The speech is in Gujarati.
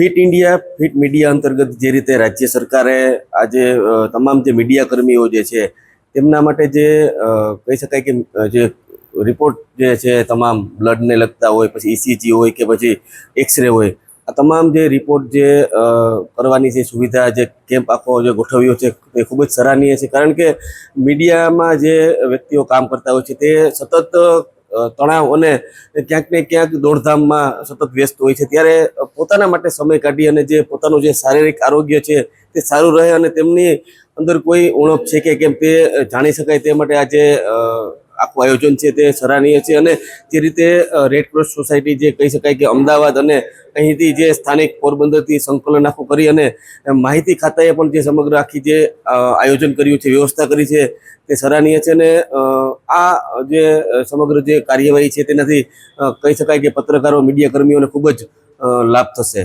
ફિટ ઇન્ડિયા, ફિટ મીડિયા અંતર્ગત જે રીતે રાજ્ય સરકારે આજે તમામ જે મીડિયા કર્મીઓ જે છે, તેમના માટે જે કહી શકાય કે જે રિપોર્ટ જે છે, તમામ બ્લડને લગતા હોય, પછી ઇસીજી હોય કે પછી એક્સરે હોય, આ તમામ જે રિપોર્ટ જે કરવાની જે સુવિધા, જે કેમ્પ આખો જે ગોઠવ્યો છે, તે ખૂબ જ સરાહનીય છે. કારણ કે મીડિયામાં જે વ્યક્તિઓ કામ કરતા હોય છે, તે સતત તણાવ અને ક્યાંક ને ક્યાંક દોડધામમાં સતત વ્યસ્ત હોય છે. ત્યારે પોતાના માટે સમય કાઢી અને જે પોતાનું જે શારીરિક આરોગ્ય છે તે સારું રહે અને તેમની અંદર કોઈ ઉણપ છે કે કેમ તે જાણી શકાય તે માટે આજે આખું આયોજન છે તે સરાહનીય છે અને જે રીતે રેડ ક્રોસ સોસાયટી જે કહી શકાય કે અમદાવાદ અને અહીંથી જે સ્થાનિક પોરબંદરથી સંકલન આખું કરી અને માહિતી ખાતાએ પણ જે સમગ્ર આખી જે આયોજન કર્યું છે, વ્યવસ્થા કરી છે તે સરાહનીય છે અને આ જે સમગ્ર જે કાર્યવાહી છે તેનાથી કહી શકાય કે પત્રકારો મીડિયા કર્મીઓને ખૂબ જ લાભ થશે.